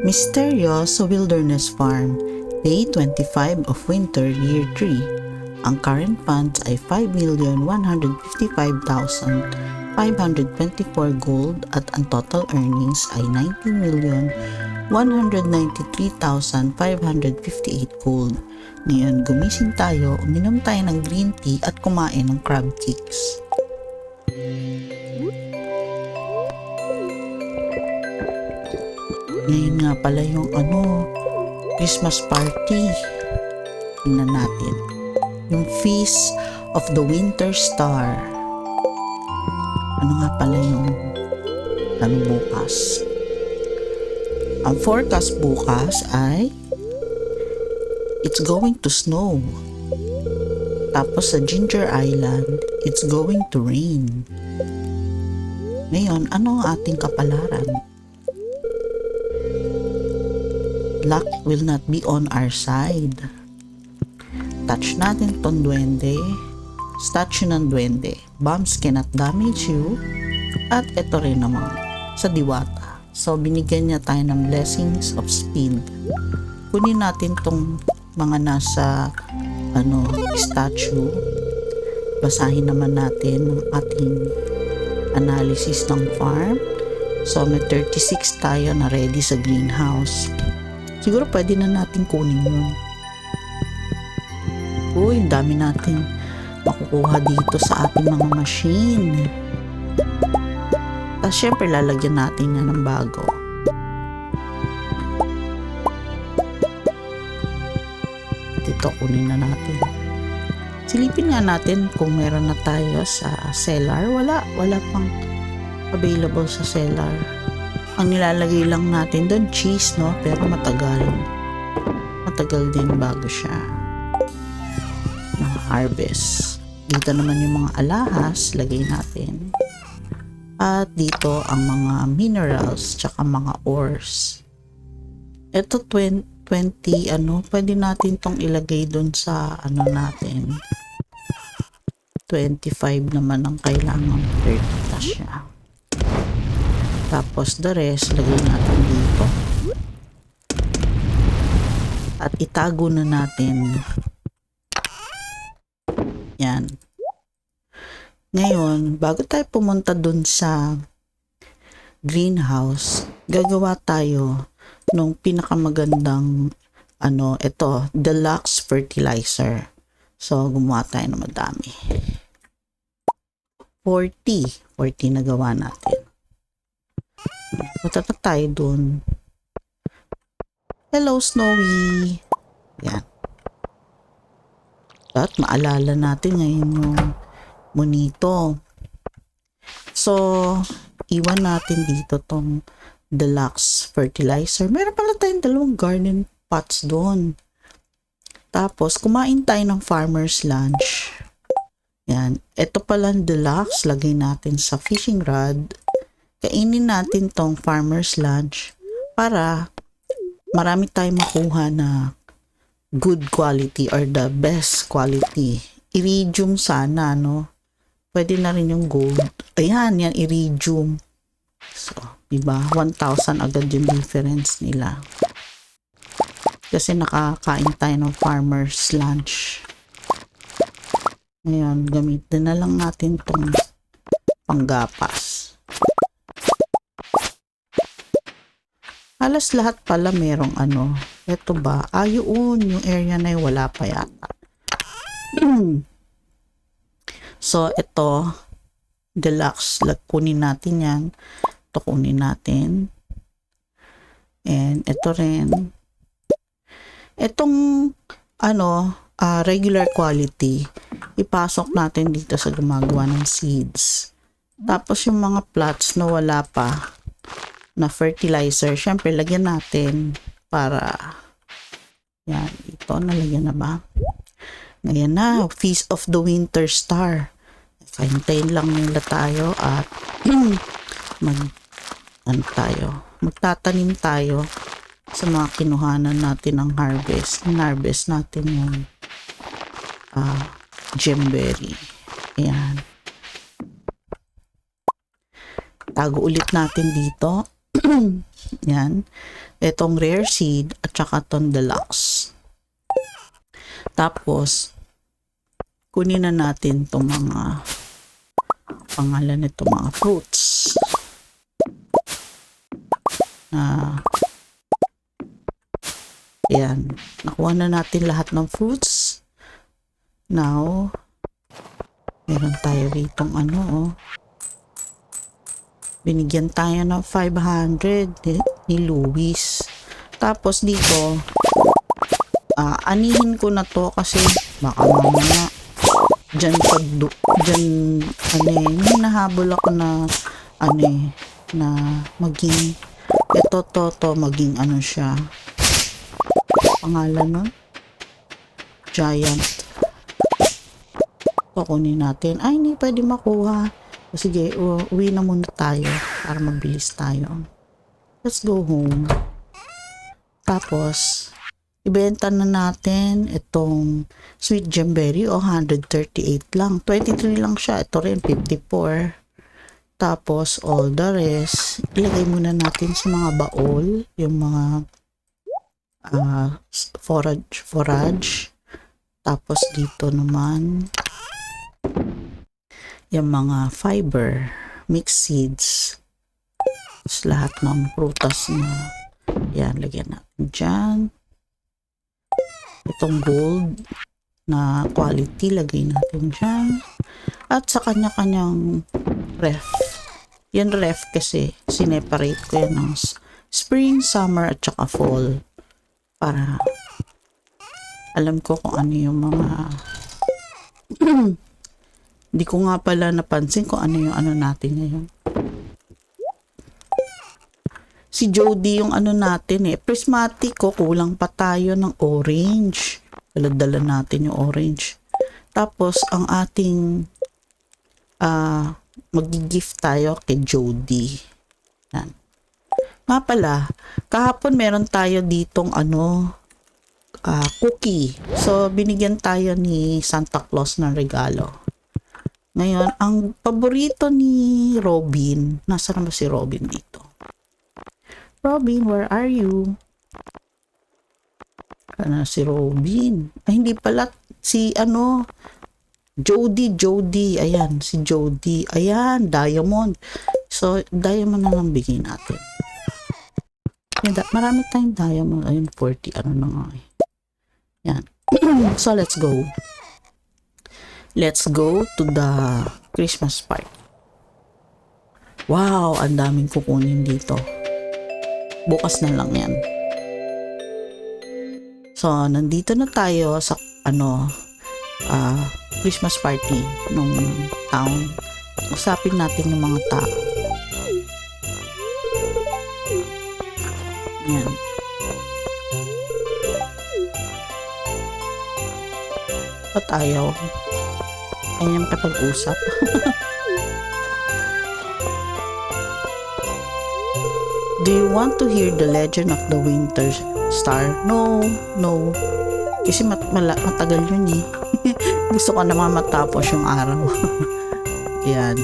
Mysterious Wilderness Farm, Day 25 of Winter, Year 3. Ang current funds ay 5,155,524 gold at ang total earnings ay 19,193,558 gold. Ngayon, gumising tayo, uminom tayo ng green tea at kumain ng crab cakes. Ngayon nga pala yung ano, Christmas party. Tingnan natin. Yung Feast of the Winter Star. Ano nga pala yung ano bukas? Ang forecast bukas ay it's going to snow. Tapos sa Ginger Island, it's going to rain. Ngayon, ano ang ating kapalaran? Luck will not be on our side. Touch natin tong duwende. Statue ng duwende. Bombs cannot damage you. At ito rin naman, sa diwata. So, binigyan niya tayo ng blessings of speed. Kunin natin tong mga nasa ano, statue. Basahin naman natin ang ating analysis ng farm. So, may 36 tayo na ready sa greenhouse. Siguro pwede na natin kunin yun. Uy, ang dami natin makukuha dito sa ating mga machine. Tapos syempre lalagyan natin yan ng bago. Dito kunin na natin. Silipin nga natin kung meron na tayo sa cellar. Wala, wala pang available sa cellar. Ang nilalagay lang natin doon, cheese, no? Pero matagal. Matagal din bago siya na-harvest. Dito naman yung mga alahas, lagay natin. At dito ang mga minerals, tsaka mga ores. Ito 20, 20 ano, pwede natin tong ilagay doon sa ano natin. 25 naman ang kailangan. 30 na siya. Tapos the rest, lagay natin dito. At itago na natin. Yan. Ngayon, bago tayo pumunta dun sa greenhouse, gagawa tayo nung pinakamagandang ano, ito, deluxe fertilizer. So, gumawa tayo ng madami. 40. 40 na gawa natin. Na tayo dun. Hello, Snowy. Yan. At maalala natin ngayon yung monito. So, iwan natin dito tong deluxe fertilizer. Meron pala tayong dalawang garden pots doon. Tapos, kumain tayo ng farmer's lunch. Yan. Ito pala deluxe. Lagay natin sa fishing rod kainin natin tong farmer's lunch para marami tayong makuha na good quality or the best quality. Iridium sana, no? Pwede na rin yung gold. Ayan, yan, iridium. So, diba? 1,000 agad yung difference nila. Kasi nakakain tayo ng farmer's lunch. Ngayon, gamitin na lang natin tong panggapas. Halos lahat pala merong ano. Ito ba? Ah, yun. Yung area na yun, wala pa yata. so, ito. Deluxe. Kunin natin yan. Ito kunin natin. And ito rin. Itong ano, uh, regular quality, ipasok natin dito sa gumagawa ng seeds. Tapos yung mga plots na wala pa, na fertilizer, syempre lagyan natin para yan, ito nalagyan na ba? Ngayon na, Feast of the Winter Star. Kahintayin lang nila tayo at mag ano tayo, magtatanim tayo sa mga kinuhanan natin ng harvest. Harvest natin yung uh, gemberry. Ayan. Tago ulit natin dito Yan. Itong rare seed at saka itong deluxe. Tapos, kunin na natin itong mga pangalan nito mga fruits. Na yan. Nakuha na natin lahat ng fruits. Now, meron tayo ritong ano oh. Binigyan tayo ng 500 ni, ni. Tapos dito, ah anihin ko na to kasi baka mamaya dyan pag dyan ano eh, nahabol ako na ano eh, na maging ito to to maging ano siya. Pangalan nun? Giant. Kukunin natin. Ay hindi pwede makuha o sige uwi na muna tayo para mabilis tayo. Let's go home. Tapos ibenta na natin itong sweet gemberry o 138 lang. 23 lang siya. Ito rin 54 tapos all the rest. Ilagay muna natin sa mga baol yung mga ah, forage forage. Tapos dito naman yung mga fiber mixed seeds. Tapos lahat ng prutas na yan lagyan natin dyan. Itong gold na quality lagay natin dyan. At sa kanya-kanyang ref. Yan ref kasi sineparate ko yan ng spring, summer at saka fall. Para alam ko kung ano yung mga hindi ko nga pala napansin kung ano yung ano natin ngayon si Jody yung ano natin eh. Prismatic ko, kulang pa tayo ng orange. Dala-dala natin yung orange. Tapos, ang ating ah mag-gift tayo kay Jody. Yan. Nga pala, kahapon meron tayo ditong ano, ah, cookie. So, binigyan tayo ni Santa Claus ng regalo. Ngayon, ang paborito ni Robin, nasa na ba si Robin dito? Robin, where are you? Ano si Robin? Ay, hindi pala. Si ano? Jody, Jody. Ayan, si Jody. Ayan, Diamond. So, Diamond na lang bigay natin. Marami tayong Diamond. Ayun, 40. Ano na nga eh. Yan. so, let's go. Let's go to the Christmas party. Wow, ang daming kukunin dito bukas na lang yan. So, nandito na tayo sa ano ah Christmas party nung town. Usapin natin yung mga tao. Yan. Ba't ayaw? Ayaw yung kapag-usap. Do you want to hear the legend of the winter star? No, no. Kasi mat mala- matagal yun eh. Gusto ko naman matapos yung araw. Yan.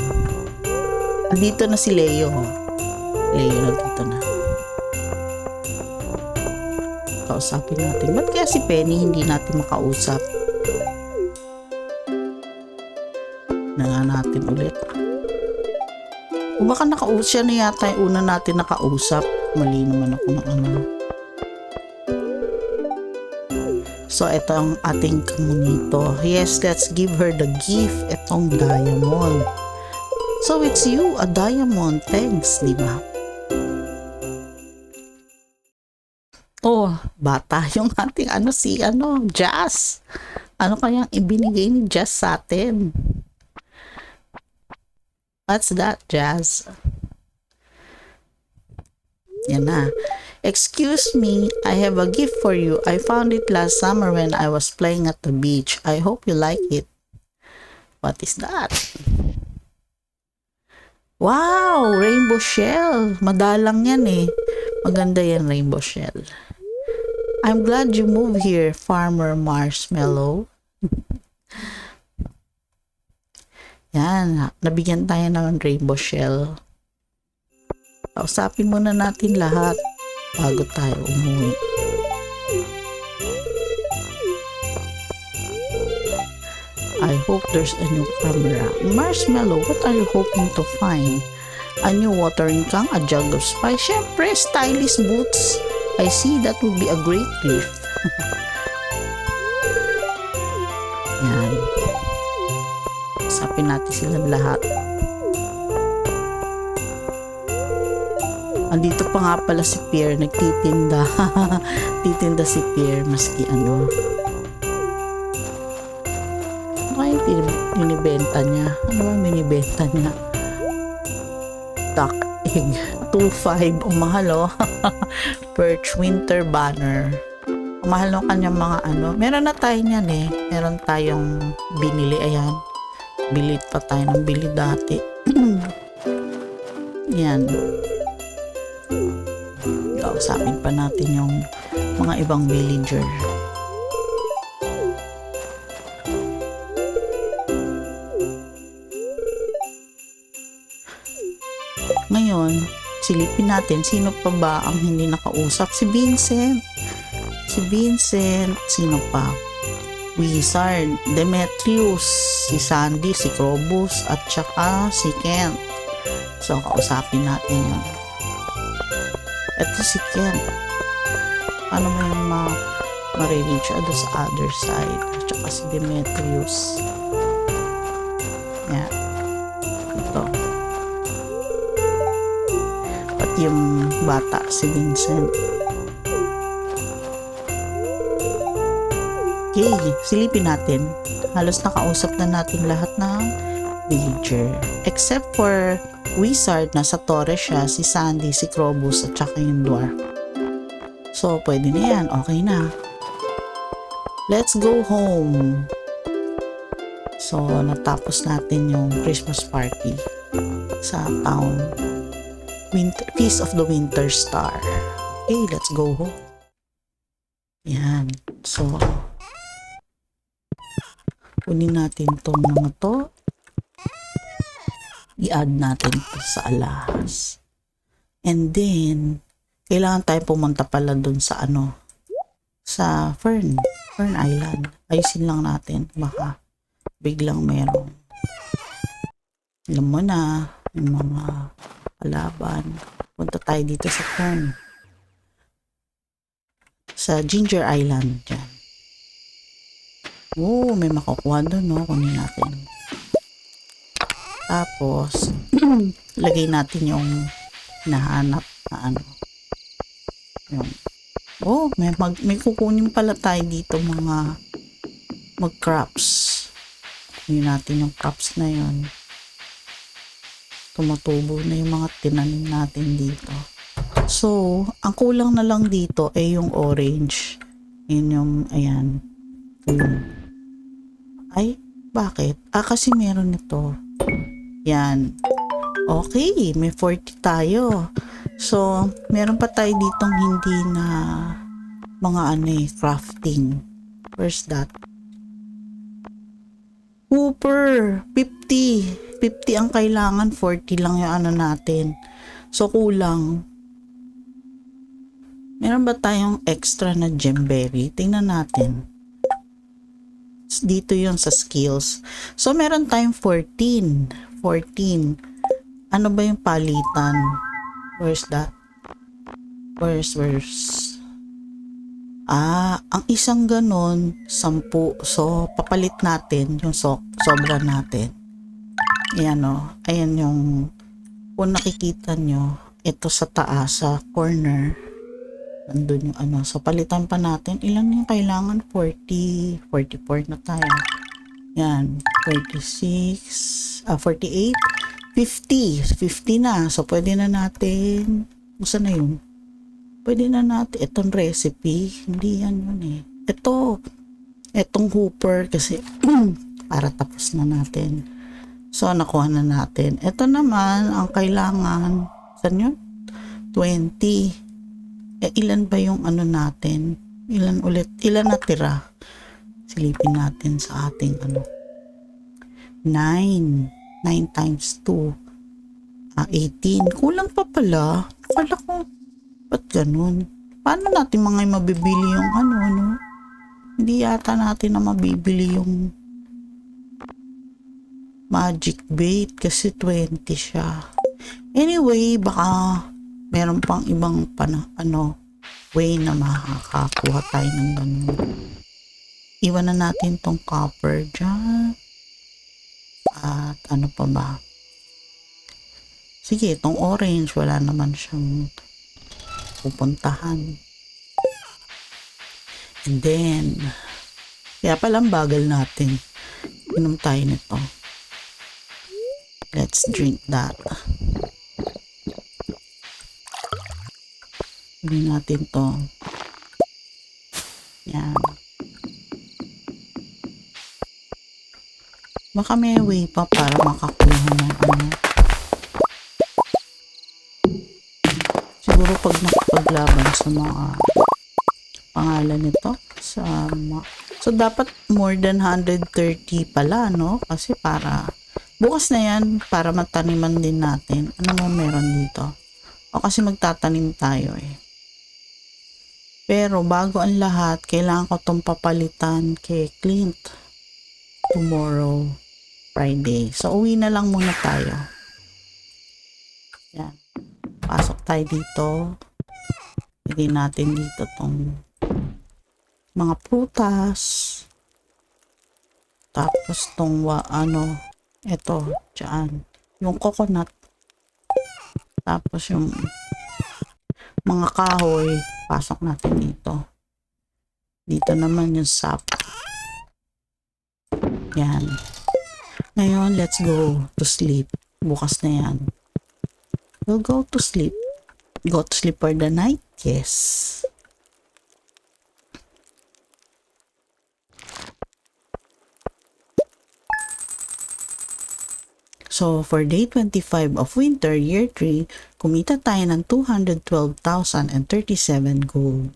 Andito na si Leo. Leo nandito na. Kausapin natin. Ba't kaya si Penny hindi natin makausap? Natin ulit. O baka nakausap siya na yata yung una natin nakausap. Mali naman ako ng ano. So, ito ang ating kamunito. Yes, let's give her the gift. Itong diamond. So, it's you, a diamond. Thanks, di ba? Oh, bata yung ating ano si ano, Jazz. Ano kayang ibinigay ni Jazz sa atin? What's that, Jazz? Yan na. Excuse me, I have a gift for you. I found it last summer when I was playing at the beach. I hope you like it. What is that? Wow! Rainbow shell. Madalang yan eh. Maganda yan, rainbow shell. I'm glad you moved here, Farmer Marshmallow. Yan, nabigyan tayo ng rainbow shell. Kausapin muna natin lahat bago tayo umuwi. I hope there's a new camera. Marshmallow, what are you hoping to find? A new watering can, a jug of spice, syempre, stylish boots. I see that would be a great gift. Yan. Usapin natin sila lahat. Andito pa nga pala si Pierre, nagtitinda. Titinda si Pierre, maski ano. Ano yung binibenta niya? Ano ba binibenta niya? Duck egg. 2.5. Ang mahal oh. Perch winter banner. Ang mahal ng kanyang mga ano. Meron na tayo niyan eh. Meron tayong binili. Ayan. Bilit pa tayo ng bili dati. Yan. Kausapin pa natin yung mga ibang villager. Ngayon, silipin natin sino pa ba ang hindi nakausap. Si Vincent. Si Vincent. Sino pa? Wizard, Demetrius, si Sandy, si Krobus, at saka si Kent. So, kausapin natin yun. Ito si Kent. Paano mo yung ma marireach ano sa other side? At saka si Demetrius. Yan. Ito. Pati yung bata, si Vincent. Okay, silipin natin. Halos nakausap na natin lahat ng villager. Except for wizard, nasa Torres siya, si Sandy, si Krobus, at saka yung dwarf. So, pwede na yan. Okay na. Let's go home. So, natapos natin yung Christmas party sa town. Winter, Feast of the Winter Star. Okay, let's go home. Yan. So, kunin natin tong mga to. I-add natin to sa alas. And then, kailangan tayo pumunta pala dun sa ano, sa Fern, Fern Island. Ayusin lang natin. Baka biglang merong alam mo na, yung mga kalaban. Punta tayo dito sa Fern. Sa Ginger Island. Dyan. Oo, may makukuha doon, no? Kunin natin. Tapos, lagay natin yung nahanap na ano. Yung, oh, may, mag, may kukunin pala tayo dito mga mag-crops. Kunin natin yung crops na yon Tumutubo na yung mga tinanim natin dito. So, ang kulang na lang dito ay yung orange. Yun yung, ayan. Yun. Ay, bakit? Ah, kasi meron nito. Yan. Okay, may 40 tayo. So, meron pa tayo ditong hindi na mga ano eh, crafting. Where's that? Hooper, 50. 50 ang kailangan, 40 lang yung ano natin. So, kulang. Meron ba tayong extra na gemberry? Tingnan natin. Dito yon sa skills. So, meron tayong 14. 14. Ano ba yung palitan? Where's that? Where's, where's? Ah, ang isang ganon, 10. So, papalit natin yung so sobra natin. Ayan o. Ayan yung kung nakikita nyo, ito sa taas, sa corner, nandun yung ano. So, palitan pa natin. Ilan yung kailangan? 40, 44 na tayo. Yan, 46, ah, 48, 50. 50 na. So, pwede na natin, gusto na yun? Pwede na natin, itong recipe, hindi yan yun eh. Ito, itong hooper kasi para tapos na natin. So, nakuha na natin. Ito naman, ang kailangan, saan yun? 20. Eh, ilan ba yung ano natin? Ilan ulit? Ilan natira? Silipin natin sa ating ano. 9. 9 times 2. Ah, 18. Kulang pa pala. Akala ko, ba't ganun? Paano natin mga mabibili yung ano, ano? Hindi yata natin na mabibili yung magic bait kasi 20 siya. Anyway, baka meron pang ibang pana, ano, way na makakakuha tayo ng ganun. Iwan na natin tong copper dyan. At ano pa ba? Sige, itong orange, wala naman siyang pupuntahan. And then, kaya palang bagal natin. Inom tayo nito. Let's drink that. Hindi natin to. Yan. Baka may way pa para makakuha ng ano. Siguro pag nakapaglaban sa mga pangalan nito sa So dapat more than 130 pala no kasi para bukas na yan para mataniman din natin. Ano mo meron dito? O kasi magtatanim tayo eh. Pero bago ang lahat, kailangan ko itong papalitan kay Clint tomorrow, Friday. So, uwi na lang muna tayo. Yan. Pasok tayo dito. Lagay natin dito tong mga prutas. Tapos tong wa, ano, eto, dyan. Yung coconut. Tapos yung mga kahoy, pasok natin dito. Dito naman yung sap. Yan. Ngayon, let's go to sleep. Bukas na yan. We'll go to sleep. Go to sleep for the night? Yes. So, for day 25 of winter, year 3, kumita tayo ng 212,037 gold.